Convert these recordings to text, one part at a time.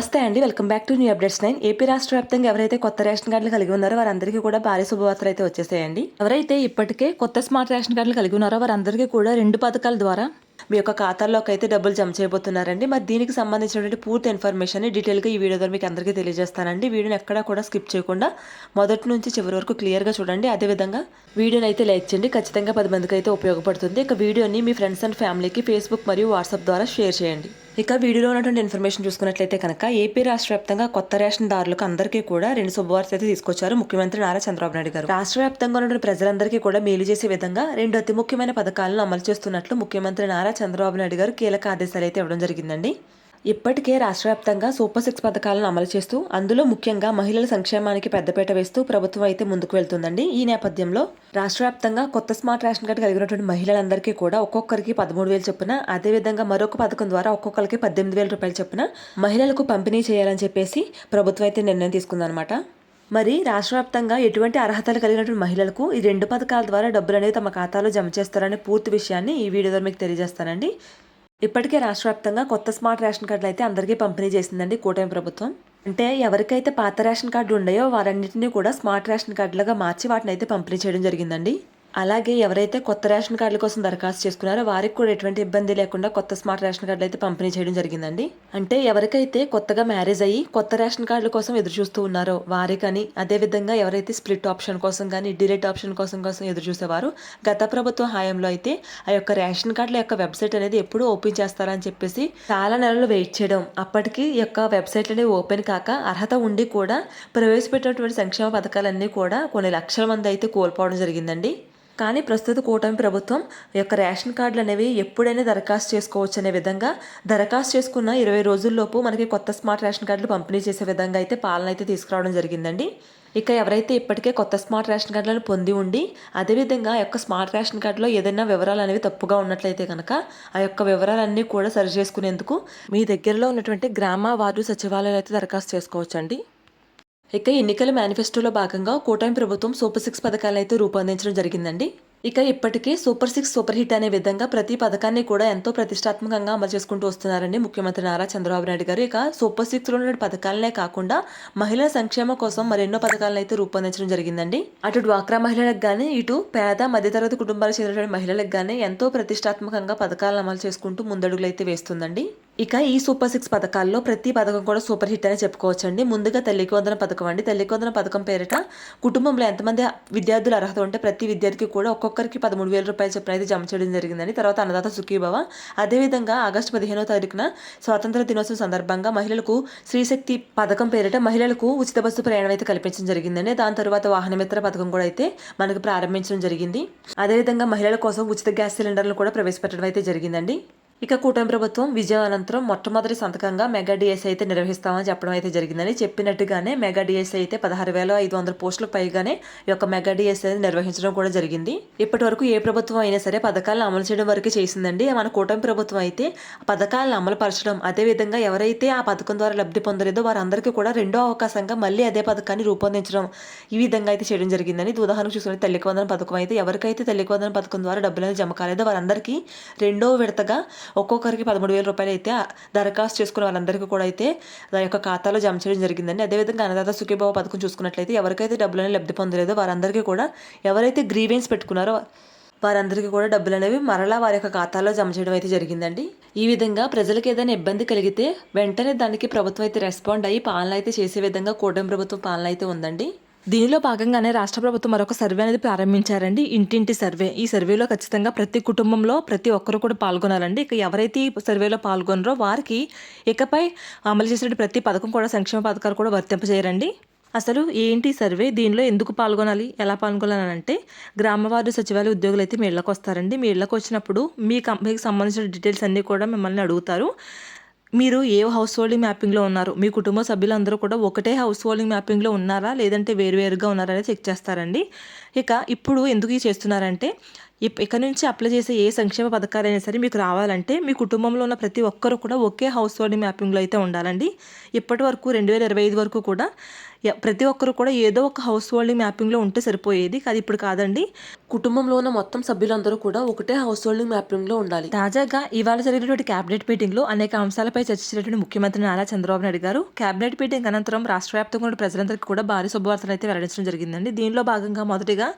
నమస్తే అండి. Welcome back to new updates nine. AP రాష్ట్ర వ్యాప్తంగా ఎవరైతే కొత్త రేషన్ కార్డులు కలిగి ఉన్నారో వారందరికీ కూడా భారీ శుభవార్తలు అయితే వచ్చేసాయండి. ఎవరైతే ఇప్పటికే కొత్త స్మార్ట్ రేషన్ కార్డులు కలిగి ఉన్నారో వారందరికీ కూడా రెండు పథకాల ద్వారా మీ యొక్క ఖాతాల్లోకి అయితే డబ్బులు జమ చేయబోతున్నారండి. మరి దీనికి సంబంధించినటువంటి పూర్తి ఇన్ఫర్మేషన్ డీటెయిల్గా ఈ వీడియో ద్వారా మీకు అందరికీ తెలియజేస్తానండి. వీడియోని ఎక్కడా కూడా స్కిప్ చేయకుండా మొదటి నుంచి చివరి వరకు క్లియర్గా చూడండి. అదేవిధంగా వీడియోని అయితే లైక్ చేయండి. ఖచ్చితంగా పది మందికి అయితే ఉపయోగపడుతుంది. ఇక వీడియోని మీ ఫ్రెండ్స్ అండ్ ఫ్యామిలీకి ఫేస్బుక్ మరియు వాట్సాప్ ద్వారా షేర్ చేయండి. ఇక వీడియోలో ఉన్నటువంటి ఇన్ఫర్మేషన్ చూసుకున్నట్లయితే కనుక ఏపీ రాష్ట్ర వ్యాప్తంగా కొత్త రేషన్ దారులకు అందరికీ కూడా రెండు శుభవార్తలు అయితే తీసుకొచ్చారు ముఖ్యమంత్రి నారా చంద్రబాబు నాయుడు గారు. రాష్ట్ర వ్యాప్తంగా ఉన్నటువంటి ప్రజలందరికీ కూడా మేలు చేసే విధంగా రెండు అతి ముఖ్యమైన పథకాలను అమలు చేస్తున్నట్లు ముఖ్యమంత్రి నారా చంద్రబాబు నాయుడు గారు కీలక ఆదేశాలు అయితే ఇవ్వడం జరిగిందండి. ఇప్పటికే రాష్ట్ర వ్యాప్తంగా సూపర్ సిక్స్ పథకాలను అమలు చేస్తూ అందులో ముఖ్యంగా మహిళల సంక్షేమానికి పెద్దపీట వేస్తూ ప్రభుత్వం అయితే ముందుకు వెళ్తుందండి. ఈ నేపథ్యంలో రాష్ట్ర వ్యాప్తంగా కొత్త స్మార్ట్ రేషన్ కార్డు కలిగినటువంటి మహిళలందరికీ కూడా ఒక్కొక్కరికి పదమూడు వేలు చొప్పున అదేవిధంగా మరొక పథకం ద్వారా ఒక్కొక్కరికి పద్దెనిమిది వేల రూపాయలు చొప్పున మహిళలకు పంపిణీ చేయాలని చెప్పేసి ప్రభుత్వం అయితే నిర్ణయం తీసుకుందనమాట మరి రాష్ట్ర వ్యాప్తంగా ఎటువంటి అర్హతలు కలిగినటువంటి మహిళలకు ఈ రెండు పథకాల ద్వారా డబ్బులు అనేది తమ ఖాతాలో జమ చేస్తారనే పూర్తి విషయాన్ని ఈ వీడియో ద్వారా మీకు తెలియజేస్తానండి. ఇప్పటికే రాష్ట్ర వ్యాప్తంగా కొత్త స్మార్ట్ రేషన్ కార్డులు అయితే అందరికీ పంపిణీ చేసిందండి కూటమి ప్రభుత్వం. అంటే ఎవరికైతే పాత రేషన్ కార్డు ఉన్నాయో వారన్నింటినీ కూడా స్మార్ట్ రేషన్ కార్డులుగా మార్చి వాటిని అయితే పంపిణీ చేయడం జరిగిందండి. అలాగే ఎవరైతే కొత్త రేషన్ కార్డుల కోసం దరఖాస్తు చేసుకున్నారో వారికి కూడా ఎటువంటి ఇబ్బంది లేకుండా కొత్త స్మార్ట్ రేషన్ కార్డులు అయితే పంపిణీ చేయడం జరిగిందండి. అంటే ఎవరికైతే కొత్తగా మ్యారేజ్ అయ్యి కొత్త రేషన్ కార్డుల కోసం ఎదురు చూస్తూ ఉన్నారో వారికని అదేవిధంగా ఎవరైతే స్ప్లిట్ ఆప్షన్ కోసం కానీ డిలీట్ ఆప్షన్ కోసం కోసం ఎదురు చూసేవారు గత ప్రభుత్వ హయాంలో అయితే ఆ యొక్క రేషన్ కార్డుల యొక్క వెబ్సైట్ అనేది ఎప్పుడు ఓపెన్ చేస్తారని చెప్పేసి చాలా నెలలు వెయిట్ చేయడం అప్పటికి ఈ యొక్క వెబ్సైట్ అనేది ఓపెన్ కాక అర్హత ఉండి కూడా ప్రవేశపెట్టినటువంటి సంక్షేమ పథకాలన్నీ కూడా కొన్ని లక్షల మంది అయితే కోల్పోవడం జరిగిందండి. కానీ ప్రస్తుత కూటమి ప్రభుత్వం యొక్క రేషన్ కార్డులు అనేవి ఎప్పుడైనా దరఖాస్తు చేసుకోవచ్చు అనే విధంగా దరఖాస్తు చేసుకున్న ఇరవై రోజుల్లోపు మనకి కొత్త స్మార్ట్ రేషన్ కార్డులు పంపిణీ చేసే విధంగా అయితే పాలన అయితే తీసుకురావడం జరిగిందండి. ఇక ఎవరైతే ఇప్పటికే కొత్త స్మార్ట్ రేషన్ కార్డులను పొంది ఉండి అదేవిధంగా ఆ యొక్క స్మార్ట్ రేషన్ కార్డులో ఏదైనా వివరాలు అనేవి తప్పుగా ఉన్నట్లయితే కనుక ఆ యొక్క వివరాలన్నీ కూడా సరి చేసుకునేందుకు మీ దగ్గరలో ఉన్నటువంటి గ్రామ వార్డు సచివాలయాలు అయితే దరఖాస్తు చేసుకోవచ్చండి. ఇక ఎన్నికల మేనిఫెస్టోలో భాగంగా కూటమి ప్రభుత్వం సూపర్ సిక్స్ పథకాలను అయితే రూపొందించడం జరిగిందండి. ఇక ఇప్పటికే సూపర్ సిక్స్ సూపర్ హిట్ అనే విధంగా ప్రతి పథకాన్ని కూడా ఎంతో ప్రతిష్టాత్మకంగా అమలు చేసుకుంటూ వస్తున్నారండి ముఖ్యమంత్రి నారా చంద్రబాబు నాయుడు గారు. ఇక సూపర్ సిక్స్లో ఉన్న పథకాలనే కాకుండా మహిళల సంక్షేమం కోసం మరెన్నో పథకాలను అయితే రూపొందించడం జరిగిందండి. అటు డ్వాక్రా మహిళలకు కానీ ఇటు పేద మధ్యతరగతి కుటుంబాలకు చెందినటువంటి మహిళలకు కానీ ఎంతో ప్రతిష్టాత్మకంగా పథకాలను అమలు చేసుకుంటూ ముందడుగులు అయితే వేస్తుందండి. ఇక ఈ సూపర్ సిక్స్ పథకాల్లో ప్రతి పథకం కూడా సూపర్ హిట్ అని చెప్పుకోవచ్చండి. ముందుగా తల్లికి వందన పథకం అండి. తల్లికి వందన పథకం పేరిట కుటుంబంలో ఎంతమంది విద్యార్థులు అర్హత ఉంటే ప్రతి విద్యార్థికి కూడా ఒక్కొక్కరికి పదమూడు వేల రూపాయలు చొప్పున అయితే జమ చేయడం జరిగిందండి. తర్వాత అన్నదాత సుఖీభవ. అదేవిధంగా ఆగస్టు పదిహేనో తారీఖున స్వాతంత్ర దినోత్సవం సందర్భంగా మహిళలకు శ్రీశక్తి పథకం పేరిట మహిళలకు ఉచిత బస్సు ప్రయాణం అయితే కల్పించడం జరిగిందండి. దాని తర్వాత వాహనమిత్ర పథకం కూడా అయితే మనకు ప్రారంభించడం జరిగింది. అదేవిధంగా మహిళల కోసం ఉచిత గ్యాస్ సిలిండర్లు కూడా ప్రవేశపెట్టడం అయితే జరిగిందండి. ఇక కూటమి ప్రభుత్వం విజయం అనంతరం మొట్టమొదటి సంతకంగా మెగా డిఎస్ అయితే నిర్వహిస్తామని చెప్పడం అయితే జరిగిందని చెప్పినట్టుగానే మెగా డిఎస్ అయితే పదహారు వేల ఐదు వందల పోస్టులకు పైగానే ఈ యొక్క మెగా డిఎస్ అయితే నిర్వహించడం కూడా జరిగింది. ఇప్పటి వరకు ఏ ప్రభుత్వం అయినా సరే పథకాలను అమలు చేయడం వరకు చేసిందండి. మన కూటమి ప్రభుత్వం అయితే పథకాలను అమలుపరచడం అదేవిధంగా ఎవరైతే ఆ పథకం ద్వారా లబ్ధి పొందలేదో వారందరికీ కూడా రెండో అవకాశంగా మళ్ళీ అదే పథకాన్ని రూపొందించడం ఈ విధంగా అయితే చేయడం జరిగిందని ఉదాహరణకు చూసుకుంటే తల్లికి వందన పథకం అయితే ఎవరికైతే తల్లికి వందన పథకం ద్వారా డబ్బులు జమ కాలేదో వారందరికీ రెండో విడతగా ఒక్కొక్కరికి పదమూడు వేల రూపాయలు అయితే దరఖాస్తు చేసుకున్న వాళ్ళందరికీ కూడా అయితే దాని యొక్క ఖాతాలో జమ చేయడం జరిగిందండి. అదేవిధంగా అన్నదాత సుఖీభావ పథకం చూసుకున్నట్లయితే ఎవరికైతే డబ్బులు లబ్ధి పొందలేదో వారందరికీ కూడా ఎవరైతే గ్రీవెన్స్ పెట్టుకున్నారో వారందరికీ కూడా డబ్బులు అనేవి మరలా వారి యొక్క ఖాతాలో జమ చేయడం అయితే జరిగిందండి. ఈ విధంగా ప్రజలకు ఏదైనా ఇబ్బంది కలిగితే వెంటనే దానికి ప్రభుత్వం అయితే రెస్పాండ్ అయ్యి పాలన అయితే చేసే విధంగా కూటమి ప్రభుత్వం పాలన అయితే ఉందండి. దీనిలో భాగంగానే రాష్ట్ర ప్రభుత్వం మరొక సర్వే అనేది ప్రారంభించారండి. ఇంటింటి సర్వే. ఈ సర్వేలో ఖచ్చితంగా ప్రతి కుటుంబంలో ప్రతి ఒక్కరు కూడా పాల్గొనాలండి. ఇక ఎవరైతే ఈ సర్వేలో పాల్గొనరో వారికి ఇకపై అమలు చేసిన ప్రతి పథకం కూడా సంక్షేమ పథకాలు కూడా వర్తింపజేయరండి అసలు ఏంటి సర్వే? దీనిలో ఎందుకు పాల్గొనాలి? ఎలా పాల్గొనాలంటే గ్రామ సచివాలయ ఉద్యోగులు అయితే మీ ఇళ్ళకి వస్తారండి. మీ ఇళ్ళకి వచ్చినప్పుడు మీ కంపెనీకి సంబంధించిన డీటెయిల్స్ అన్నీ కూడా మిమ్మల్ని అడుగుతారు. మీరు ఏ హౌస్ హోల్డింగ్ మ్యాపింగ్లో ఉన్నారు? మీ కుటుంబ సభ్యులందరూ కూడా ఒకటే హౌస్ హోల్డింగ్ మ్యాపింగ్లో ఉన్నారా? లేదంటే వేరువేరుగా ఉన్నారా? అనేది చెక్ చేస్తారండి. ఇక ఇప్పుడు ఎందుకు చేస్తున్నారంటే ఇక నుంచి అప్లై చేసే ఏ సంక్షేమ పథకాలైనా సరే మీకు రావాలంటే మీ కుటుంబంలో ఉన్న ప్రతి ఒక్కరు కూడా ఒకే హౌస్ హోల్డింగ్ మ్యాపింగ్లో అయితే ఉండాలండి. ఇప్పటి వరకు రెండు వేల ఇరవై ఐదు వరకు కూడా ప్రతి ఒక్కరు కూడా ఏదో ఒక హౌస్ హోల్డింగ్ మ్యాపింగ్లో ఉంటే సరిపోయేది. అది ఇప్పుడు కాదండి. కుటుంబంలో ఉన్న మొత్తం సభ్యులందరూ కూడా ఒకటే హౌస్ హోల్డింగ్ మ్యాపింగ్లో ఉండాలి. తాజాగా ఇవాళ జరిగినటువంటి కేబినెట్ మీటింగ్లో అనేక అంశాలపై చర్చించినటువంటి ముఖ్యమంత్రి నారా చంద్రబాబు నాయుడు గారు కేబినెట్ మీటింగ్ అనంతరం రాష్ట్ర వ్యాప్తంగా ఉన్న ప్రజలందరికీ కూడా భారీ శుభవార్తలు అయితే వెల్లడించడం జరిగిందండి. దీనిలో భాగంగా మొదటిగా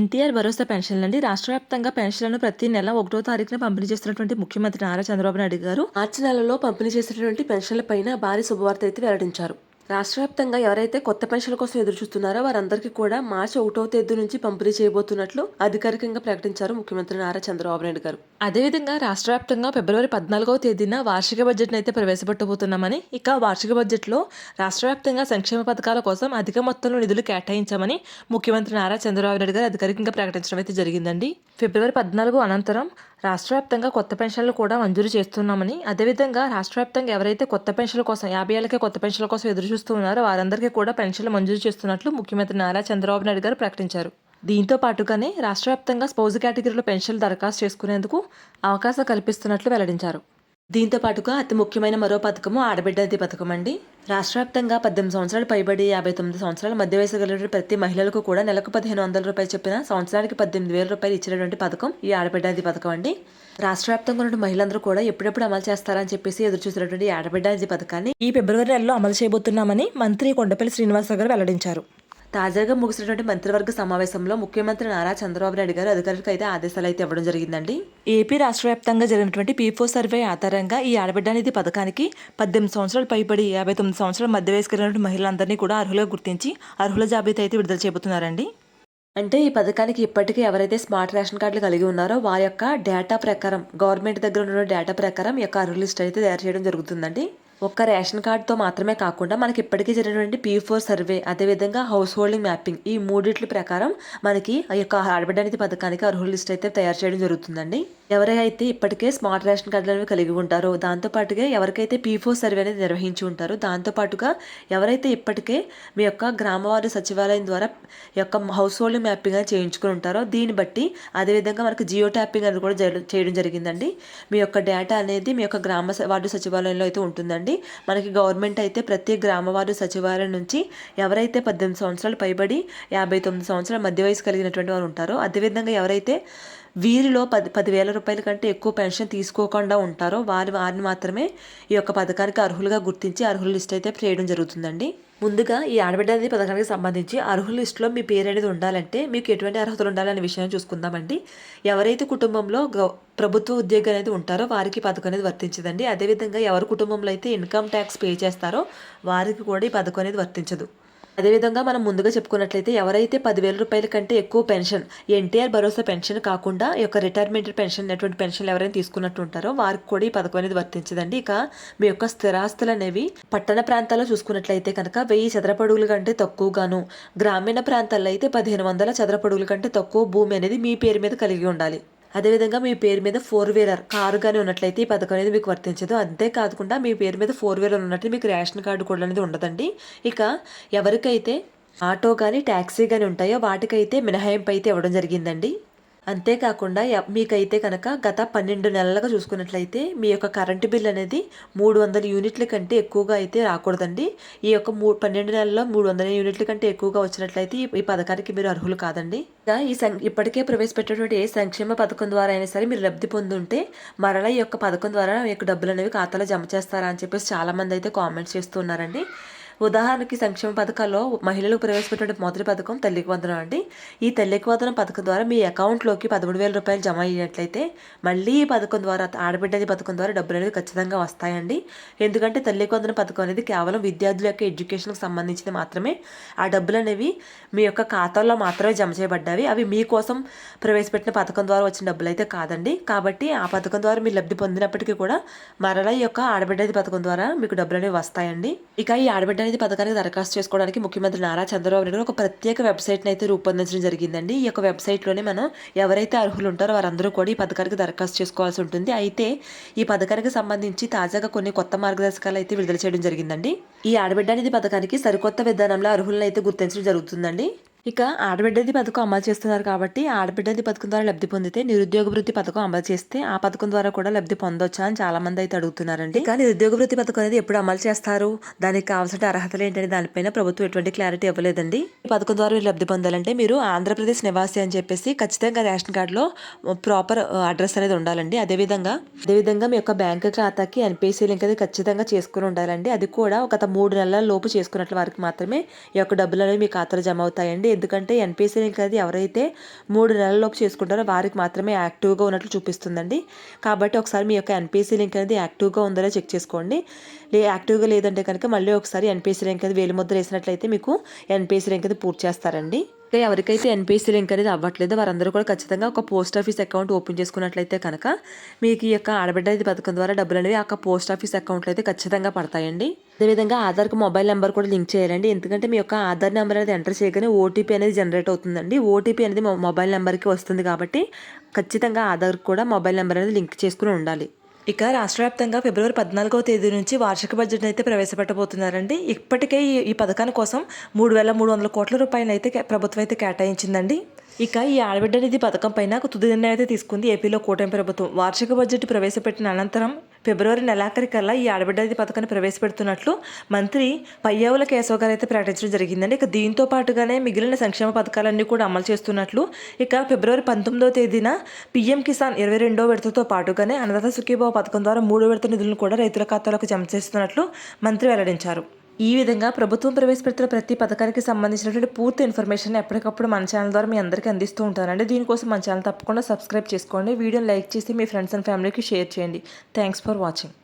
ఎన్టీఆర్ భరోసా పెన్షన్లు అండి రాష్ట్ర వ్యాప్తంగా పెన్షన్లను ప్రతి నెల ఒకటో తారీఖున పంపిణీ చేస్తున్నటువంటి ముఖ్యమంత్రి నారా చంద్రబాబు నాయుడు గారు మార్చి నెలలో పంపిణీ చేసినటువంటి పెన్షన్ల పైన భారీ శుభవార్త అయితే వెల్లడించారు. రాష్ట్ర వ్యాప్తంగా ఎవరైతే కొత్త పెన్షన్ల కోసం ఎదురు చూస్తున్నారో వారందరికీ కూడా మార్చి ఒకటో తేదీ నుంచి పంపిణీ చేయబోతున్నట్లు అధికారికంగా ప్రకటించారు ముఖ్యమంత్రి నారా చంద్రబాబు నాయుడు గారు. అదేవిధంగా రాష్ట్ర వ్యాప్తంగా ఫిబ్రవరి పద్నాలుగో తేదీన వార్షిక బడ్జెట్ను అయితే ప్రవేశపెట్టబోతున్నామని ఇక వార్షిక బడ్జెట్లో రాష్ట్ర వ్యాప్తంగా సంక్షేమ పథకాల కోసం అధిక మొత్తంలో నిధులు కేటాయించామని ముఖ్యమంత్రి నారా చంద్రబాబు నాయుడు గారు అధికారికంగా ప్రకటించడం అయితే జరిగిందండి. ఫిబ్రవరి పద్నాలుగు అనంతరం రాష్ట్ర వ్యాప్తంగా కొత్త పెన్షన్లు కూడా మంజూరు చేస్తున్నామని అదేవిధంగా రాష్ట్ర వ్యాప్తంగా ఎవరైతే కొత్త పెన్షన్ల కోసం యాభై ఏళ్ళకే కొత్త పెన్షన్ల కోసం ఎదురు చూస్తూ ఉన్నారో వారందరికీ కూడా పెన్షన్లు మంజూరు చేస్తున్నట్లు ముఖ్యమంత్రి నారా చంద్రబాబు నాయుడు గారు ప్రకటించారు. దీంతో పాటుగానే రాష్ట్ర వ్యాప్తంగా స్పౌజ్ కేటగిరీలో పెన్షన్లు దరఖాస్తు చేసుకునేందుకు అవకాశం కల్పిస్తున్నట్లు వెల్లడించారు. దీంతో పాటుగా అతి ముఖ్యమైన మరో పథకము ఆడబిడ్డది పథకం అండి. రాష్ట్ర వ్యాప్తంగా పద్దెనిమిది సంవత్సరాలు పైబడి యాభై తొమ్మిది సంవత్సరాల మధ్య వయసు కలిగిన ప్రతి మహిళలకు కూడా నెలకు పదిహేను వందల రూపాయలు చెప్పిన సంవత్సరానికి పద్దెనిమిది వేల రూపాయలు ఇచ్చినటువంటి పథకం ఈ ఆడబిడ్డది పథకం అండి. రాష్ట్ర వ్యాప్తంగా ఉన్న మహిళలందరూ కూడా ఎప్పుడెప్పుడు అమలు చేస్తారని చెప్పేసి ఎదురు చూసినటువంటి ఆడబిడ్డది పథకాన్ని ఈ ఫిబ్రవరి నెలలో అమలు చేయబోతున్నామని మంత్రి కొండపల్లి శ్రీనివాస గారు వెల్లడించారు. తాజాగా ముగిసినటువంటి మంత్రివర్గ సమావేశంలో ముఖ్యమంత్రి నారా చంద్రబాబు నాయుడు గారు అధికారులకు అయితే ఆదేశాలు అయితే ఇవ్వడం జరిగిందండి. ఏపీ రాష్ట్ర వ్యాప్తంగా జరిగినటువంటి పీఫో సర్వే ఆధారంగా ఈ ఆడబిడ్డ అనేది పథకానికి పద్దెనిమిది సంవత్సరాలు పైబడి యాభై తొమ్మిది సంవత్సరాల మధ్య వయసు కలిగినటువంటి మహిళలందరినీ కూడా అర్హులుగా గుర్తించి అర్హుల జాబితా అయితే విడుదల చేయబోతున్నారండి అంటే ఈ పథకానికి ఇప్పటికీ ఎవరైతే స్మార్ట్ రేషన్ కార్డులు కలిగి ఉన్నారో వారి యొక్క డేటా ప్రకారం గవర్నమెంట్ దగ్గర ఉన్న డేటా ప్రకారం ఈ యొక్క అర్హుల లిస్ట్ అయితే తయారు చేయడం జరుగుతుందండి. ఒక్క రేషన్ కార్డుతో మాత్రమే కాకుండా మనకి ఇప్పటికీ జరిగినటువంటి పీ ఫోర్ సర్వే అదేవిధంగా హౌస్ హోల్డింగ్ మ్యాపింగ్ ఈ మూడిట్ల ప్రకారం మనకి ఆ యొక్క ఆడబిడ్డ అనేది పథకానికి అర్హుల లిస్ట్ అయితే తయారు చేయడం జరుగుతుందండి. ఎవరైతే ఇప్పటికే స్మార్ట్ రేషన్ కార్డులు అనేవి కలిగి ఉంటారో దాంతోపాటుగా ఎవరికైతే పీ ఫోర్ సర్వే అనేది నిర్వహించి ఉంటారో దాంతోపాటుగా ఎవరైతే ఇప్పటికే మీ యొక్క గ్రామవారి సచివాలయం ద్వారా యొక్క హౌస్ హోల్డ్ మ్యాపింగ్ అని చేయించుకుని ఉంటారో దీన్ని బట్టి అదేవిధంగా మనకు జియో ట్యాపింగ్ అనేది కూడా చేయడం జరిగిందండి. మీ యొక్క డేటా అనేది మీ యొక్క గ్రామ స- వార్డు సచివాలయంలో అయితే ఉంటుందండి. మనకి గవర్నమెంట్ అయితే ప్రతి గ్రామ వార్డు సచివాలయం నుంచి ఎవరైతే పద్దెనిమిది సంవత్సరాలు పైబడి యాభై తొమ్మిది సంవత్సరాల మధ్య వయసు కలిగినటువంటి వారు ఉంటారో అదేవిధంగా ఎవరైతే వీరిలో పది పదివేల రూపాయల కంటే ఎక్కువ పెన్షన్ తీసుకోకుండా ఉంటారో వారి వారిని మాత్రమే ఈ యొక్క పథకానికి అర్హులుగా గుర్తించి అర్హుల లిస్ట్ అయితే చేయడం జరుగుతుందండి. ముందుగా ఈ ఆడబిడ్డ అనేది పథకానికి సంబంధించి అర్హుల లిస్టులో మీ పేరు అనేది ఉండాలంటే మీకు ఎటువంటి అర్హతలు ఉండాలనే విషయాన్ని చూసుకుందామండి. ఎవరైతే కుటుంబంలో ప్రభుత్వ ఉద్యోగం అనేది ఉంటారో వారికి పథకం అనేది వర్తించదండి. అదేవిధంగా ఎవరి కుటుంబంలో అయితే ఇన్కమ్ ట్యాక్స్ పే చేస్తారో వారికి కూడా ఈ పథకం అనేది వర్తించదు. అదేవిధంగా మనం ముందుగా చెప్పుకున్నట్లయితే ఎవరైతే పదివేల రూపాయల కంటే ఎక్కువ పెన్షన్ ఎన్టీఆర్ భరోసా పెన్షన్ కాకుండా ఈ యొక్క రిటైర్మెంట్ పెన్షన్ అనేటువంటి పెన్షన్లు ఎవరైనా తీసుకున్నట్టు ఉంటారో వారికి కూడా ఈ పథకం అనేది వర్తించదండి. ఇక మీ యొక్క స్థిరాస్తులు అనేవి పట్టణ ప్రాంతాల్లో చూసుకున్నట్లయితే కనుక వెయ్యి చదరపడుగుల కంటే తక్కువగాను గ్రామీణ ప్రాంతాల్లో అయితే పదిహేను వందల చదరపడుగుల కంటే తక్కువ భూమి అనేది మీ పేరు మీద కలిగి ఉండాలి. అదేవిధంగా మీ పేరు మీద ఫోర్ వీలర్ కారు కానీ ఉన్నట్లయితే ఈ పథకం అనేది మీకు వర్తించదు. అంతేకాకుండా మీ పేరు మీద ఫోర్ వీలర్ ఉన్నట్టు మీకు రేషన్ కార్డు కూడా అనేది ఉండదండి. ఇక ఎవరికైతే ఆటో కానీ ట్యాక్సీ కానీ ఉంటాయో వాటికైతే మినహాయింపు అయితే ఇవ్వడం జరిగిందండి. అంతేకాకుండా మీకైతే కనుక గత పన్నెండు నెలలుగా చూసుకున్నట్లయితే మీ యొక్క కరెంటు బిల్ అనేది మూడు వందల యూనిట్ల కంటే ఎక్కువగా అయితే రాకూడదండి. ఈ యొక్క మూ పన్నెండు నెలల్లో మూడు వందల యూనిట్ల కంటే ఎక్కువగా వచ్చినట్లయితే ఈ- పథకానికి మీరు అర్హులు కాదండి. ఇంకా ఈ సం ఇప్పటికే ప్రవేశపెట్టినటువంటి ఏ సంక్షేమ పథకం ద్వారా అయినా సరే మీరు లబ్ధి పొందుంటే మరలా ఈ యొక్క పథకం ద్వారా మీ యొక్క డబ్బులు అనేవి ఖాతాలో జమ చేస్తారా అని చెప్పేసి చాలామంది అయితే కామెంట్స్ చేస్తున్నారండి ఉదాహరణకి సంక్షేమ పథకాల్లో మహిళలకు ప్రవేశపెట్టిన మొదటి పథకం తల్లికి వందనం అండి. ఈ తల్లికి వందనం పథకం ద్వారా మీ అకౌంట్లోకి పదమూడు వేల రూపాయలు జమ అయినట్లయితే మళ్ళీ ఈ పథకం ద్వారా ఆడబిడ్డది పథకం ద్వారా డబ్బులు అనేది ఖచ్చితంగా వస్తాయండి. ఎందుకంటే తల్లికి వందనం పథకం అనేది కేవలం విద్యార్థుల యొక్క ఎడ్యుకేషన్కి సంబంధించింది మాత్రమే. ఆ డబ్బులు అనేవి మీ యొక్క ఖాతాల్లో మాత్రమే జమ చేయబడ్డావి అవి మీకోసం ప్రవేశపెట్టిన పథకం ద్వారా వచ్చిన డబ్బులు అయితే కాదండి. కాబట్టి ఆ పథకం ద్వారా మీరు లబ్ధి పొందినప్పటికీ కూడా మరలా ఈ యొక్క ఆడబిడ్డది పథకం ద్వారా మీకు డబ్బులు అనేవి వస్తాయండి. ఇక ఈ ఆడబిడ్డ అనేది పథకానికి దరఖాస్తు చేసుకోవడానికి ముఖ్యమంత్రి నారా చంద్రబాబు నాయుడు ఒక ప్రత్యేక వెబ్సైట్ని అయితే రూపొందించడం జరిగిందండి. ఈ యొక్క వెబ్సైట్లోనే మనం ఎవరైతే అర్హులు ఉంటారో వారందరూ కూడా ఈ పథకానికి దరఖాస్తు చేసుకోవాల్సి ఉంటుంది. అయితే ఈ పథకానికి సంబంధించి తాజాగా కొన్ని కొత్త మార్గదర్శకాలు అయితే విడుదల చేయడం జరిగిందండి. ఈ ఆడబిడ్డ అనేది పథకానికి సరికొత్త విధానంలో అర్హులను అయితే గుర్తించడం జరుగుతుందండి. ఇక ఆడబిడ్డది పథకం అమలు చేస్తున్నారు కాబట్టి ఆడబిడ్డది పథకం ద్వారా లబ్ధి పొందితే నిరుద్యోగ వృత్తి పథకం అమలు చేస్తే ఆ పథకం ద్వారా కూడా లబ్ధి పొందొచ్చా అని చాలా మంది అయితే అడుగుతున్నారండి. ఇక నిరుద్యోగ వృత్తి పథకం అనేది ఎప్పుడు అమలు చేస్తారు? దానికి కావాల్సిన అర్హతలు ఏంటని దానిపైన ప్రభుత్వం ఎటువంటి క్లారిటీ ఇవ్వలేదండి. ఈ పథకం ద్వారా మీరు లబ్ధి పొందాలంటే మీరు ఆంధ్రప్రదేశ్ నివాసి అని చెప్పేసి ఖచ్చితంగా రేషన్ కార్డులో ప్రాపర్ అడ్రస్ అనేది ఉండాలండి. అదేవిధంగా అదేవిధంగా మీ యొక్క బ్యాంక్ ఖాతాకి ఎన్పిసి లింక్ అది ఖచ్చితంగా చేసుకుని ఉండాలండి. అది కూడా ఒక మూడు నెలల లోపు చేసుకున్నట్లు వారికి మాత్రమే ఈ యొక్క డబ్బులు అనేవి మీ ఖాతాలో జమ అవుతాయండి. ఎందుకంటే ఎన్పిసి లింక్ అది ఎవరైతే మూడు నెలలలోపు చేసుకుంటారో వారికి మాత్రమే యాక్టివ్గా ఉన్నట్లు చూపిస్తుందండి. కాబట్టి ఒకసారి మీ యొక్క ఎన్పిసి లింక్ అనేది యాక్టివ్గా ఉందో చెక్ చేసుకోండి. లే యాక్టివ్గా లేదంటే కనుక మళ్ళీ ఒకసారి ఎన్పిసి లింక్ అది వేలు ముద్ర వేసినట్లయితే మీకు ఎన్పిసి లింక్ అది పూర్తి చేస్తారండి. ఇంకా ఎవరికైతే ఎన్పిఎస్సీ లింక్ అనేది అవ్వట్లేదు వారందరూ కూడా ఖచ్చితంగా ఒక పోస్ట్ ఆఫీస్ అకౌంట్ ఓపెన్ చేసుకున్నట్లయితే కనుక మీకు ఈ యొక్క ఆడబిడ్డ ఇది పథకం ద్వారా డబ్బులు అనేవి ఆ యొక్క పోస్ట్ ఆఫీస్ అకౌంట్లో అయితే ఖచ్చితంగా పడతాయండి. అదేవిధంగా ఆధార్కి మొబైల్ నెంబర్ కూడా లింక్ చేయాలండి. ఎందుకంటే మీ యొక్క ఆధార్ నెంబర్ అనేది ఎంటర్ చేయగానే ఓటీపీ అనేది జనరేట్ అవుతుందండి. ఓటీపీ అనేది మొబైల్ నెంబర్కి వస్తుంది కాబట్టి ఖచ్చితంగా ఆధార్ కూడా మొబైల్ నెంబర్ అనేది లింక్ చేసుకుని ఉండాలి. ఇక రాష్ట్ర వ్యాప్తంగా ఫిబ్రవరి పద్నాలుగవ తేదీ నుంచి వార్షిక బడ్జెట్ అయితే ప్రవేశపెట్టబోతున్నారండి. ఇప్పటికే ఈ- ఈ పథకాని కోసం మూడు వేల మూడు వందల కోట్ల రూపాయలు అయితే కే- ప్రభుత్వం అయితే కేటాయించిందండి. ఇక ఈ ఆడబిడ్డ నిధి పథకం పైన ఒక తుది నిర్ణయం అయితే తీసుకుంది ఏపీలో కూటమి ప్రభుత్వం. వార్షిక బడ్జెట్ ప్రవేశపెట్టిన అనంతరం ఫిబ్రవరి నెలాఖరికల్లా ఈ ఆడబిడ్డ నిధి పథకాన్ని ప్రవేశపెడుతున్నట్లు మంత్రి పయ్యావుల కేశవ గారు అయితే ప్రకటించడం జరిగిందండి. ఇక దీంతో పాటుగానే మిగిలిన సంక్షేమ పథకాలన్నీ కూడా అమలు చేస్తున్నట్లు ఇక ఫిబ్రవరి పంతొమ్మిదో తేదీన పీఎం కిసాన్ ఇరవై రెండో విడతతో పాటుగానే అన్నదాత సుఖీభావ పథకం ద్వారా మూడో విడత నిధులను కూడా రైతుల ఖాతాలకు జమ చేస్తున్నట్లు మంత్రి వెల్లడించారు. ఈ విధంగా ప్రభుత్వం ప్రవేశపెడుతున్న ప్రతి పథకానికి సంబంధించినటువంటి పూర్తి ఇన్ఫర్మేషన్ ఎప్పటికప్పుడు మన ఛానల్ ద్వారా మీ అందరికీ అందిస్తూ ఉంటానండి. దీనికోసం మన ఛానల్ తప్పకుండా సబ్స్క్రైబ్ చేసుకోండి. వీడియోని లైక్ చేసి మీ ఫ్రెండ్స్ అండ్ ఫ్యామిలీకి షేర్ చేయండి. Thanks for watching.